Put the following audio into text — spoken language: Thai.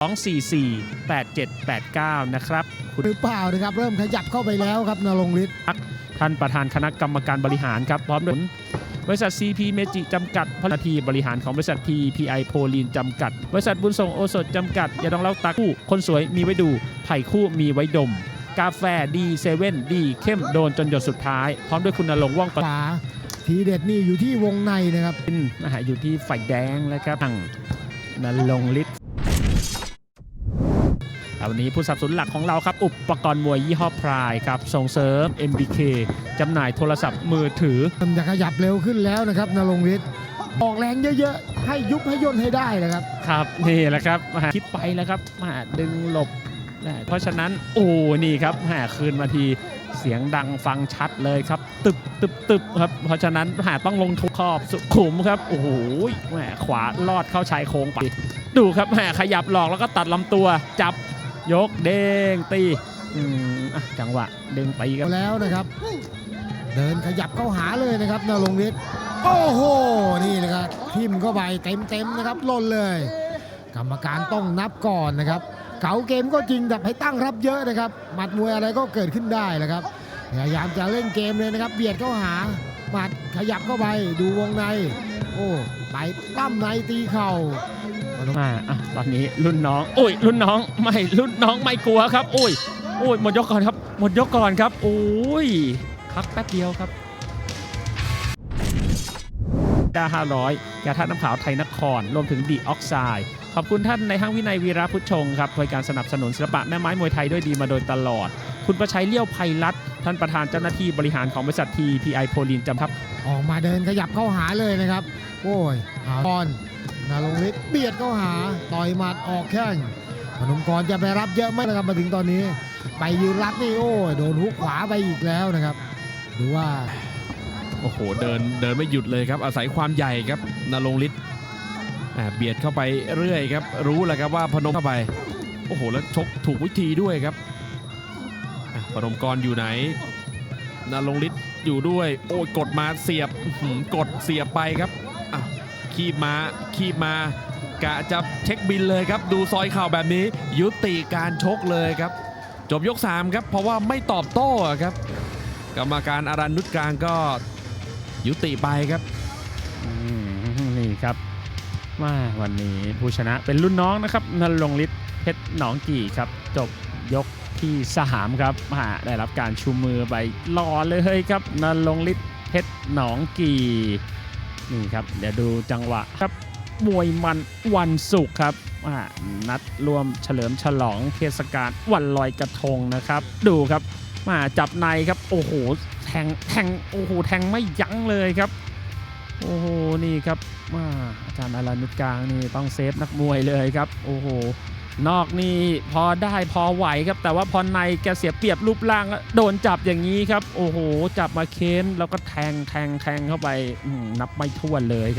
244 8789 นะครับหรือเปล่านะครับ เริ่มขยับเข้าไปแล้วครับนรงฤทธิ์ท่านประธานคณะกรรมการบริหารครับ พร้อมด้วยบริษัท CP เมจิจำกัดพนักทีบริหารของบริษัท PPI โพลีนจำกัด บริษัทบุญส่งโอสถจำกัดยาดองเล่าตาคู่ คนสวยมีไว้ดูไผ่คู่มีไว้ดม กาแฟดีเซเว่นดีเข้มโดนจนหยดสุดท้าย พร้อมด้วยคุณนรงค์ว่องขประวาทีเด็ดนี่อยู่ที่วงในนะครับทินนะฮะอยู่ที่ฝ่ายแดงแล้วครับทางนรงค์ฤทธิ์อ่า วันนี้ผู้สนับสนุนหลักของเราครับ อุปกรณ์มวยยี่ห้อพรายครับ ส่งเสริม MBK จำหน่ายโทรศัพท์มือถือเริ่มจะขยับเร็วขึ้นแล้วนะครับนรงฤทธิ์ออกแรงเยอะๆ ให้ยุบให้ย่นให้ได้นะครับ ครับ นี่แหละครับมาคิดไปแล้วครับมาดึงหลบนะเพราะฉะนั้นโอ้นี่ครับหาคืนมาทีเสียงดังฟังชัดเลยครับ ตึบตึบตึบครับเพราะฉะนั้นหาต้องลงทุกขอบสุขุมครับโอ้โหแหมขวาลอดเข้าชายโครงไป ดูครับแหมขยับหลอกแล้วก็ตัดลำตัวจับ ยกเด้งตีอืมจังหวะเด้งตีกันแล้วนะครับ เดินขยับเข้าหาเลยนะครับนรงฤทธิ์โอ้โหนี่นะครับทิมเข้าไปเต็มๆนะครับล่นเลย กรรมการต้องนับก่อนนะครับ เก๋าเกมก็จริงแต่ให้ตั้งรับเยอะนะครับหมัดมวยอะไรก็เกิดขึ้นได้แหละครับพยายามจะเล่นเกมเลยนะครับเบียดเข้าหาหมัดขยับเข้าไปดูวงใน โอ้ไปปั้มในตีเข่า มาอะตอนนี้รุ่นน้องโอ้ยรุ่นน้องไม่รุ่นน้องไม่กลัวครับโอ้ยโอ้ยหมดยกก่อนครับ หมดยกก่อนครับโอ้ยพักแป๊บเดียวครับดา500ยาท่าตุน้ำขาวไทยนคร รวมถึงดีออกไซด์ขอบคุณท่านในห้างวินัยวีระพุทธชงครับบริการสนับสนุนศิลปะแม่ไม้มวยไทยด้วยดีมาโดยตลอด คุณประชัยเลี้ยวไพรัตน์ท่านประธานเจ้าหน้าที่บริหารของบริษัท TPI โพลินจำทับ ออกมาเดินขยับเข้าหาเลยนะครับ โอ้ยเอาบอลนาลงฤทธิ์เบียดเข้าหา ต่อยหมัดออกแข้งพนมกรจะไปรับเยอะไหมนะครับมาถึงตอนนี้ ไปยืนรับนี่โอ้ยโดนฮุกขวาไปอีกแล้วนะครับดูว่าโอ้โหเดินเดินไม่หยุดเลยครับ อาศัยความใหญ่ครับนรงฤทธิ์อ่าเบียดเข้าไปเรื่อยครับ รู้แหละครับว่าพนมเข้าไป โอ้โหแล้วชกถูกวิธีด้วยครับ อะพนมกรอยู่ไหนนารงฤทธิ์อยู่ด้วย โอ้ยกดมาเสียบกดเสียบไปครับอะคีบมาคีบมากะจะเช็คบินเลยครับ ดูซอยเข่าแบบนี้ ยุติการชกเลยครับ จบยก 3 ครับ เพราะว่าไม่ตอบโต้ครับ กรรมการอารันนุชกลางก็ยุติไปครับนี่ครับว่าวันนี้ผู้ชนะเป็นรุ่นน้องนะครับนรงฤทธิ์เพชรหนองกี่ครับ จบยก ที่สามครับมาได้รับการชูมือไปรอเลยครับนรงฤทธิ์เพชรหนองกีนี่ครับเดี๋ยวดูจังหวะครับมวยมันวันศุกร์ครับนัดรวมเฉลิมฉลองเทศกาลวันลอยกระทงนะครับ ดูครับมาจับในครับโอ้โหแทงแทงโอ้โหแทงไม่ยั้งเลยครับโอ้โหนี่ครับมาอาจารย์อารานุกลางนี่ต้องเซฟนักมวยเลยครับ โอ้โห นอกนี่พอได้พอไหวครับ แต่ว่าพอในแกเสียเปรียบรูปร่างโดนจับอย่างนี้ครับ โอ้โห จับมาเค้นแล้วก็แทงแทงแทงเข้าไปนับไม่ถ้วนเลยครับ